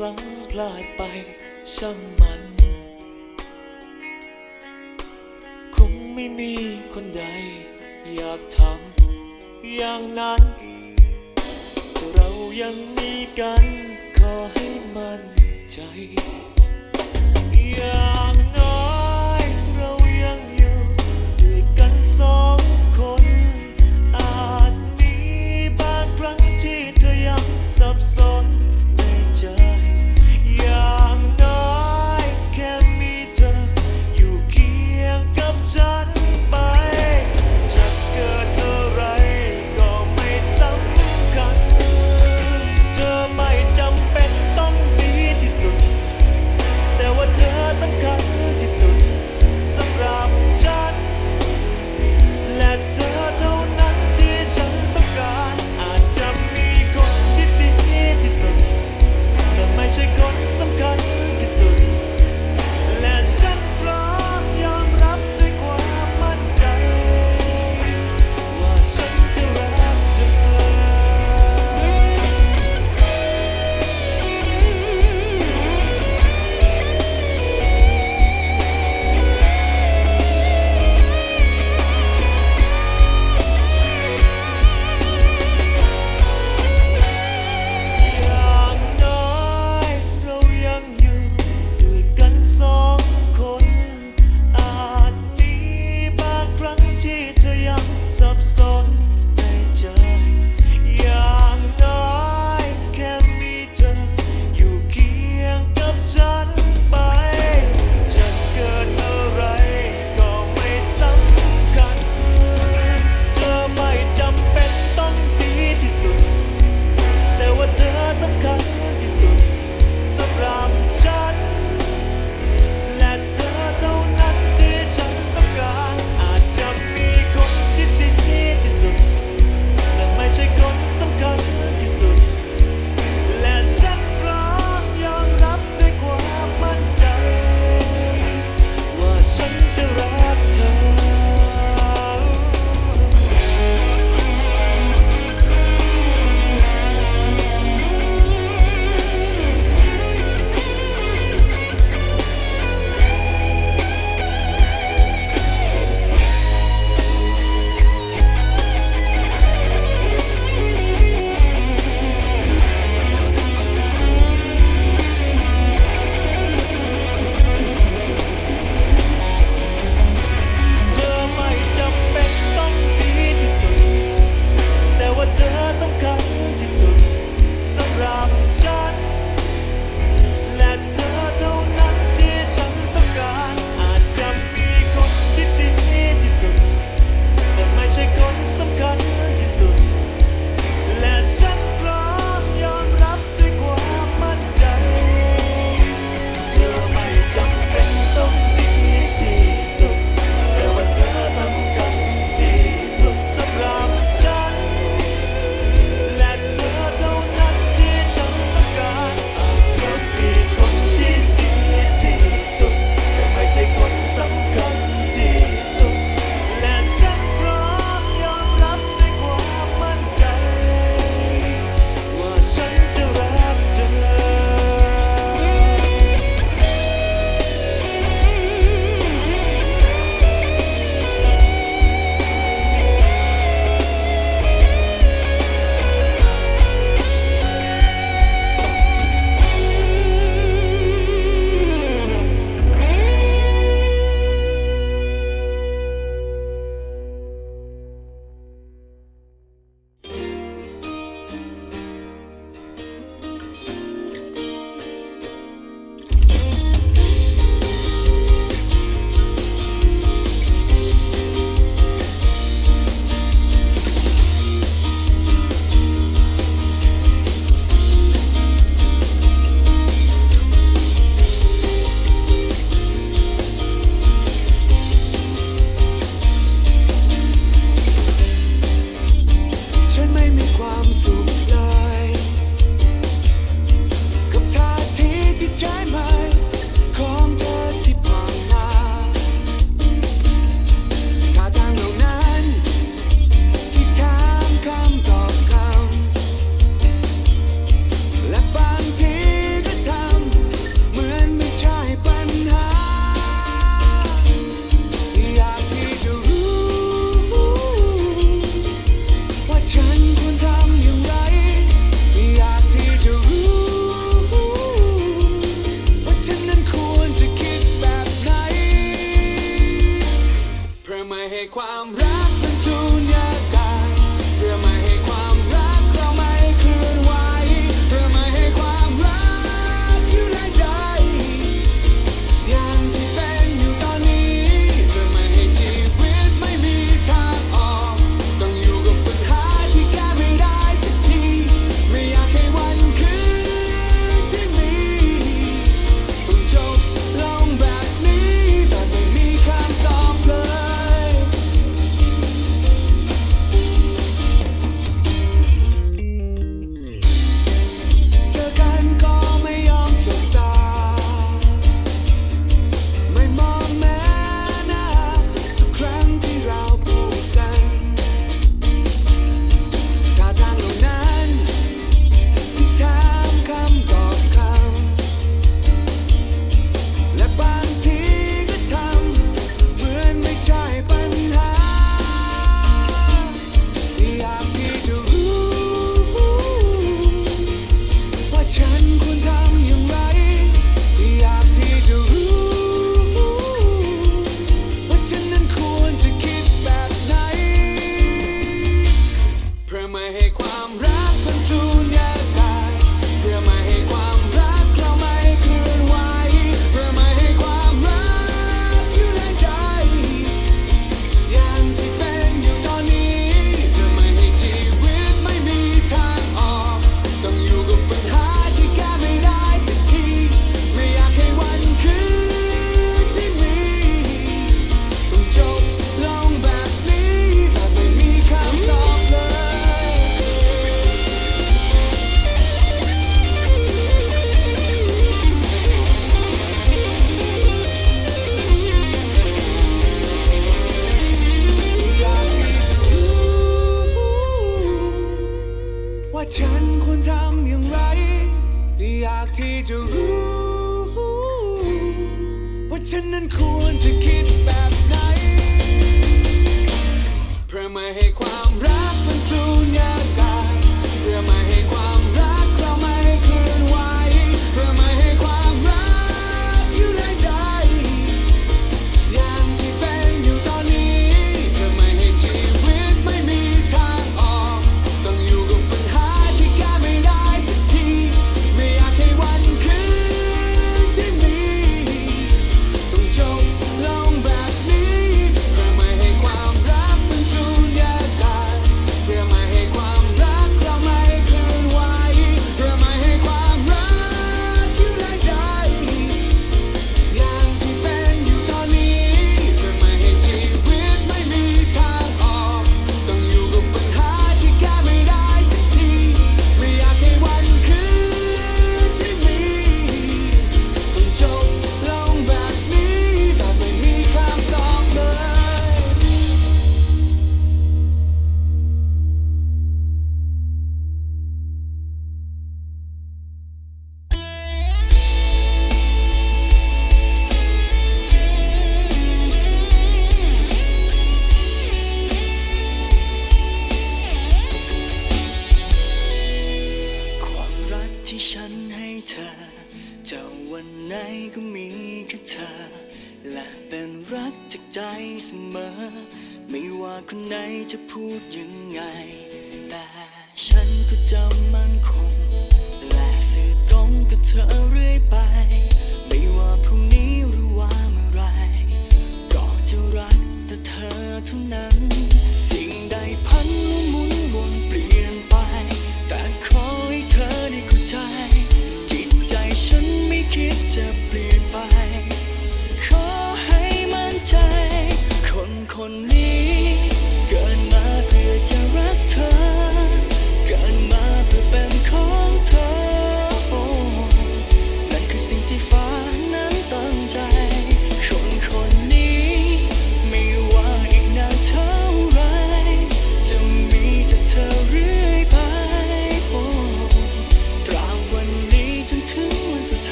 พลั้งพลาดไปช่างมัน คงไม่มีคนใด อยากทำอย่างนั้น แต่เรายังมีกัน ขอให้มั่นใจ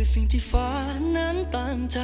คือสิ่งที่ฟ้านั้นตามใจ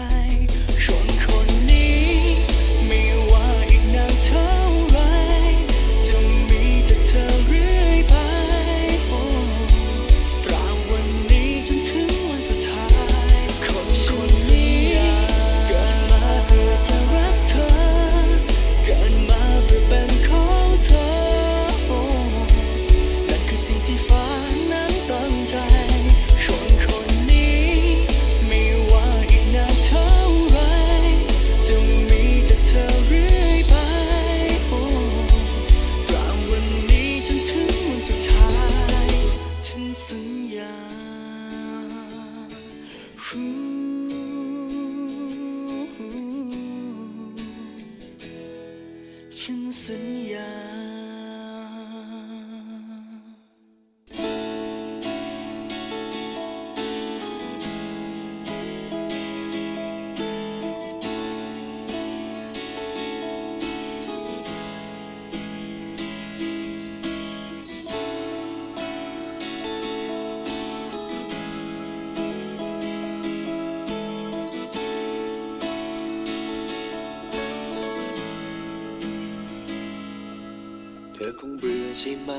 ช่ไหม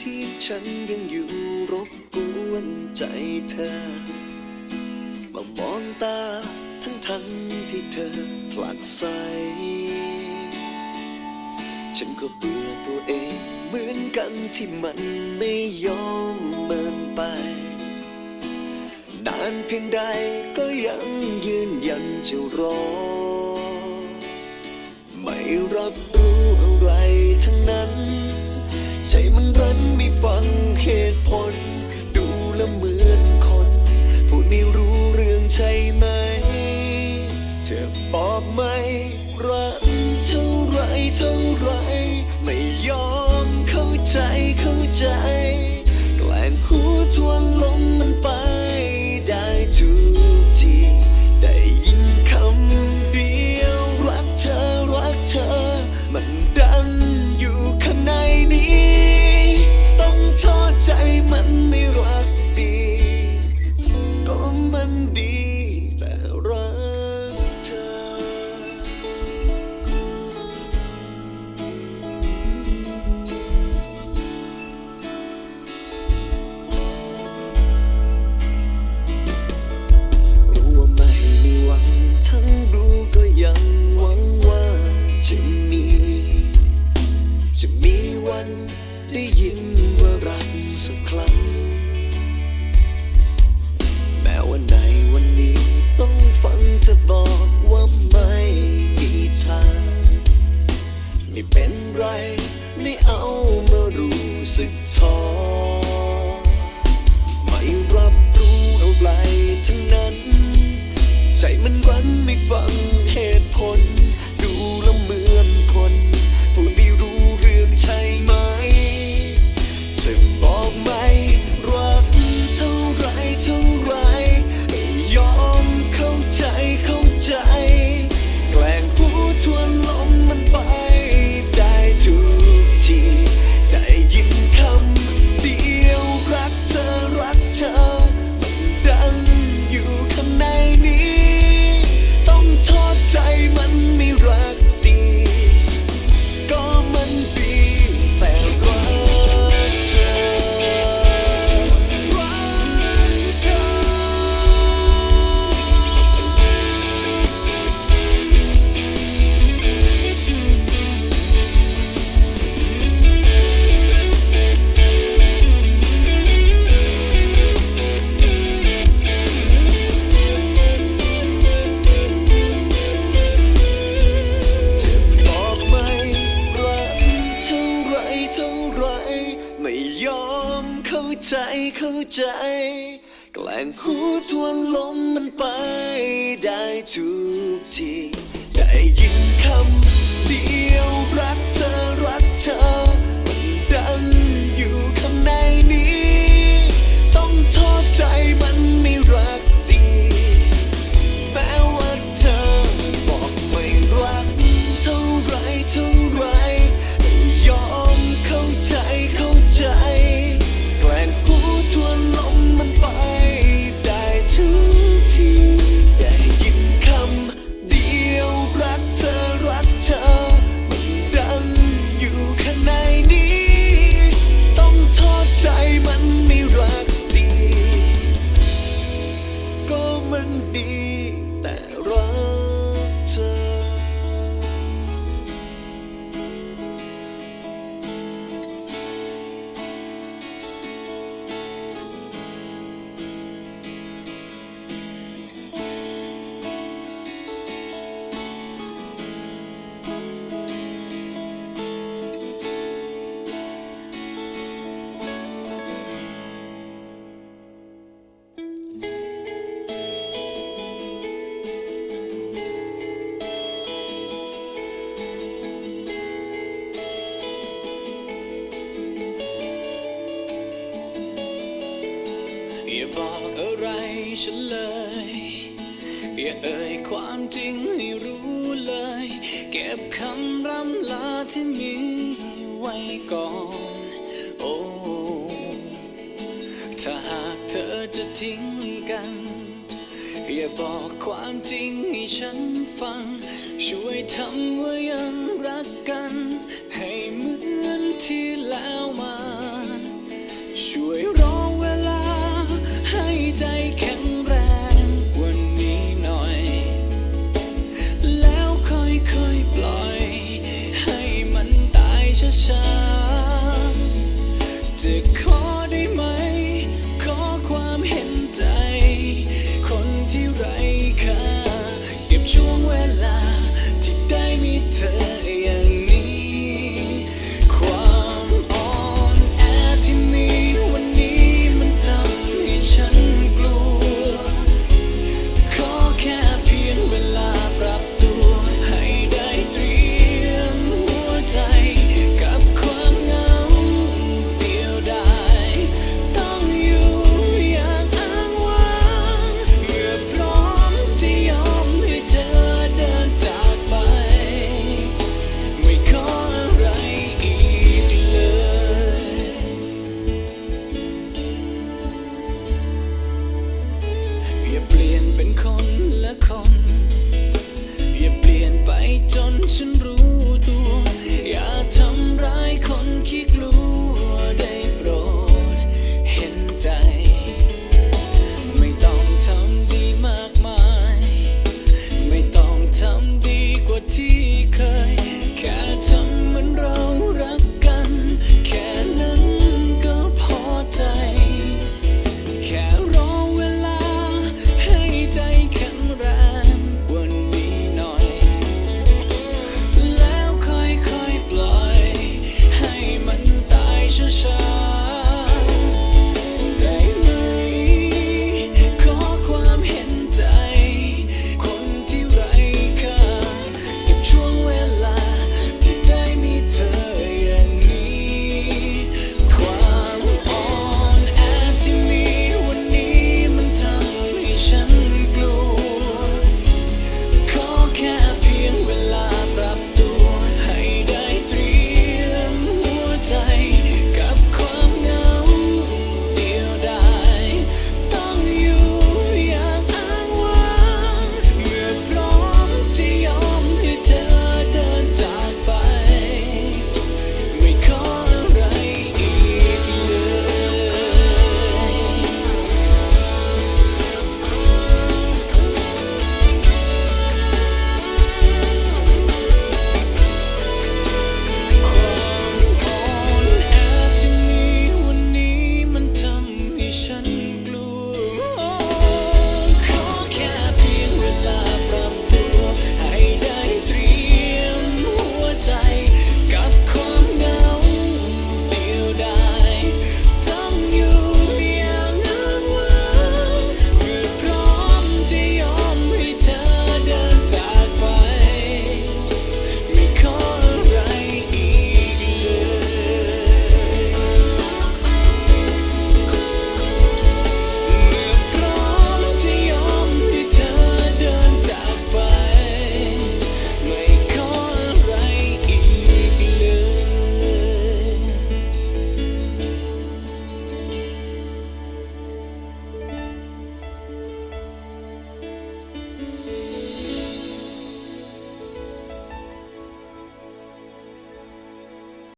ที่ฉันยังอยู่รบกวนใจเธอ มามองตาทั้งทั้งที่เธอผลักใส ฉันก็เบื่อตัวเองเหมือนกันที่มันไม่ยอมเมินไป นานเพียงใดก็ยังยืนยันจะรอ ไม่รับรู้อะไรทั้งนั้น มันรันไม่ฟังเหตุผล ดูและเหมือนคนพูดไม่รู้เรื่องใช่ไหม จะบอกไหมรักเท่าไรเท่าไร ไม่ยอมเข้าใจเข้าใจ to ฉันเลย อย่าเอ่ยความจริงให้รู้เลย เก็บคำร่ำลาที่มีไว้ก่อน โอ้ ถ้าหากเธอจะทิ้งกัน อย่าบอกความจริงให้ฉันฟัง ช่วยทำว่ายังรักกัน ให้เหมือนที่แล้วมา ช่วยรอเวลาให้ใจ